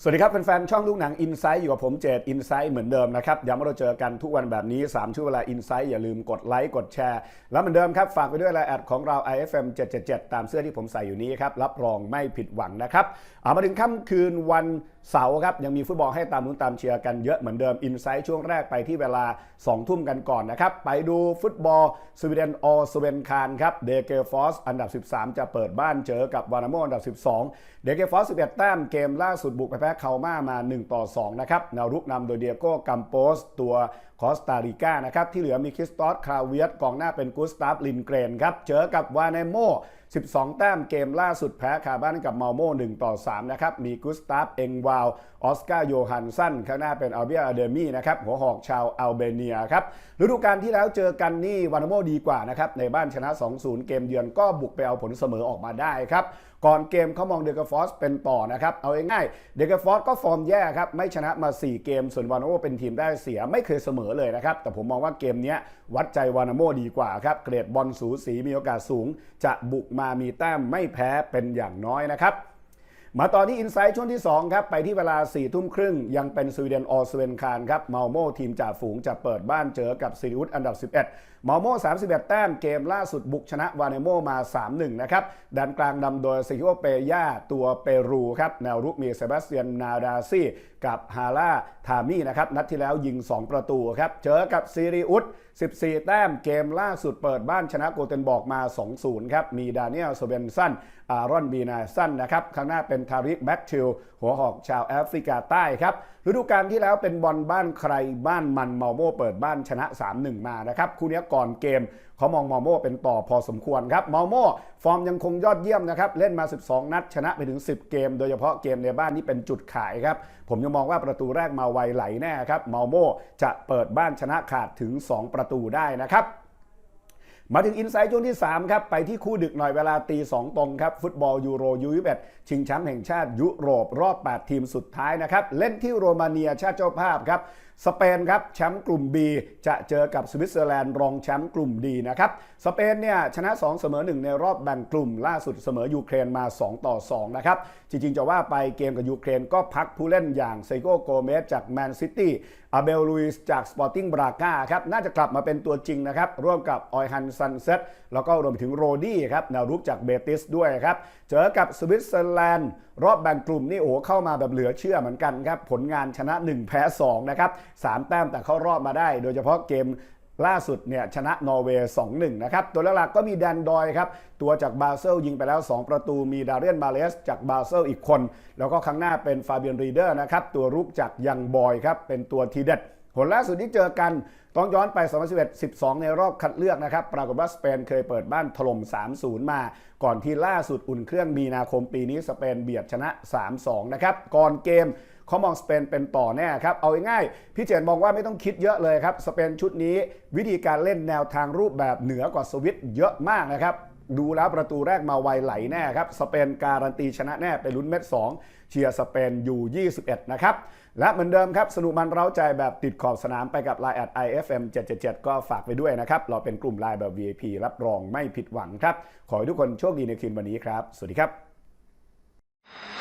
สวัสดีครับแฟนๆช่องลูกหนัง Insight อยู่กับผมเจด Insight เหมือนเดิมนะครับย้ำว่าเราเจอกันทุกวันแบบนี้ 3ช่วงเวลา Insight อย่าลืมกดไลค์กดแชร์ แล้วเหมือนเดิมครับ ฝากไปด้วยไลน์แอดของเรา IFM 777 ตามเสื้อที่ผมใส่อยู่นี้ครับ รับรองไม่ผิดหวังนะครับเอามาถึงค่ำคืนวันเสาร์ครับ ยังมีฟุตบอลให้ตามลุ้นตามเชียร์กันเยอะเหมือนเดิม Insight ช่วงแรกไปที่เวลา 2 ทุ่มกันก่อนนะครับไปดูฟุตบอลสวีเดนออสเวนคานครับเดเกฟอสอันดับ 13 จะเปิดบ้านเจอกับวานาโมอันดับ 12 เดเกฟอส11 แต้มเกมล่าสุดบุกไปแพ้เคาม่ามา 1 ต่อ 2 นะครับ แนวรุกนำโดยเดียโก้กัมโปส ตัว คอสตาริกานะครับที่เหลือมีคริสตอสคาเวียตกองหน้าเป็นกุสตาฟลินเกรนครับเจอกับวานโม 12 แต้มเกมล่าสุดแพ้คาบ้านกับเมาโม1ต่อ3นะครับมีกุสตาฟเองวาวออสการ์โยฮันสันข้างหน้าเป็นอัลเบียอเดมี่นะครับหัวหอกชาวอัลเบเนียครับฤดูกาลที่แล้วเจอกันนี่วานโมดีกว่านะครับในบ้านชนะ 2-0 เกมเยือนก็บุกไปเอาผลเสมอออกมาได้ครับก่อนเกมเขามองเดกาฟอสเป็นต่อนะครับ เอาง่ายๆเดกาฟอสก็ฟอร์มแย่ครับไม่ชนะมา 4 เกมส่วนวานโมเป็นทีมได้เสียไม่เคยเสมอเลยนะครับ แต่ผมมองว่าเกมนี้วัดใจวานาโมดีกว่าครับ เกรดบอลสูสีมีโอกาสสูง จะบุกมามีแต้มไม่แพ้เป็นอย่างน้อยนะครับ มาต่อที่อินไซต์ช่วงที่ 2 ครับ ไปที่เวลา4ี่ทุ่มครึ่ง ยังเป็นสวีเดนออสเวนคารครับเมาโมทีมจ่าฝูงจะเปิดบ้านเจอกับซิริอุสอันดับ 11เมาโม31 แต้มเกมล่าสุดบุกชนะวาเนโมมา 3-1 นะครับดันกลางนำโดยซิโอเปย่าตัวเปรูครับแนวรุกมีเซบาสเตียนนาดาซีกับฮาร่าทามี่นะครับนัดที่แล้วยิง 2 ประตูครับเจอกับซิริอุส14 แต้มเกมล่าสุดเปิดบ้านชนะโกเทนบอกมา 2-0 ครับมีดานิเอลโซเบนสันอารอนบีนาสันนะครับข้างหน้าเป็นทาริกแบ็กทิลหัวหอกชาวแอฟริกาใต้ครับฤดูกาลที่แล้วเป็นบอลบ้านใครบ้านมันมาโมเปิดบ้านชนะ 3-1 มานะครับคู่นี้ก่อนเกมเขามองมาโมเป็นต่อพอสมควรครับมาโมฟอร์มยังคงยอดเยี่ยมนะครับเล่นมา 12 นัดชนะไปถึง 10 เกม โดยเฉพาะเกมในบ้านนี่เป็นจุดขายครับผมยังมองว่าประตูแรกมาไวไหลแน่ครับมาโมจะเปิดบ้านชนะขาดถึง 2 ประตูได้นะครับ มาถึงอินไซต์ช่วงที่ 3 ครับ ไปที่คู่ดึกหน่อยเวลาตี 2 ตรงครับ ฟุตบอลยูโรยูยี่ชิงแชมป์แห่งชาติยุโรปรอบ 8 ทีมสุดท้ายนะครับ เล่นที่โรมาเนียชาติเจ้าภาพครับสเปนครับแชมป์กลุ่ม B จะเจอกับสวิตเซอร์แลนด์รองแชมป์กลุ่มดีนะครับสเปนเนี่ยชนะ 2 เสมอ 1 ในรอบแบ่งกลุ่ม ล่าสุดเสมอยูเครนมา 2 ต่อ 2 นะครับ จริง ๆ จะว่าไปเกมกับยูเครนก็พักผู้เล่นอย่างเซโกโกเมสจากแมนซิตี้อาเบลลุยส์จากสปอร์ติ้งบรากาครับน่าจะกลับมาเป็นตัวจริงนะครับร่วมกับออยฮันซันเซตแล้วก็รวมถึงโรดี้ครับแนวรุกจากเบติสด้วยครับ เจอกับสวิตเซอร์แลนด์ รอบแบ่งกลุ่มนี่โอ้เข้ามาแบบเหลือเชื่อเหมือนกันครับ ผลงานชนะ 1 แพ้ 2 นะครับ 3 แต้มแต่เข้ารอบมาได้ โดยเฉพาะเกมล่าสุดเนี่ยชนะนอร์เวย์ 2-1 นะครับ ตัวหลักๆก็มีแดนดอยครับ ตัวจากบาเซลยิงไปแล้ว 2 ประตู มีดาเรียนมาเลสจากบาเซลอีกคน แล้วก็ข้งหน้าเป็นฟาเบียนรีเดอร์นะครับ ตัวรุกจากยังบอยครับ เป็นตัวทีเด็ด ผลล่าสุดที่เจอกันต้องย้อนไป 2011 12 ในรอบคัดเลือกนะครับ ปรากฏว่าสเปนเคยเปิดบ้านถล่ม 3-0 มา ก่อนที่ล่าสุดอุ่นเครื่องมีนาคมปีนี้สเปนเบียดชนะ 3-2 นะครับ ก่อนเกมเขามองสเปนเป็นต่อแน่ครับ เอาง่ายๆพี่เจนมองว่าไม่ต้องคิดเยอะเลยครับ สเปนชุดนี้วิธีการเล่นแนวทางรูปแบบเหนือกว่าสวิตเยอะมากนะครับ ดูแล้วประตูแรกมาไวไหลแน่ครับ สเปนการันตีชนะแน่ไปลุ้นเม็ด 2 เชียร์สเปนอยู่ 21 นะครับ และเหมือนเดิมครับ สนุกมันเร้าใจแบบติดขอบสนามไปกับ Line แอด IFM 777ก็ฝากไปด้วยนะครับ เราเป็นกลุ่ม Line แบบ VIP รับรองไม่ผิดหวังครับ ขอให้ทุกคนโชคดีในคืนวันนี้ครับ สวัสดีครับ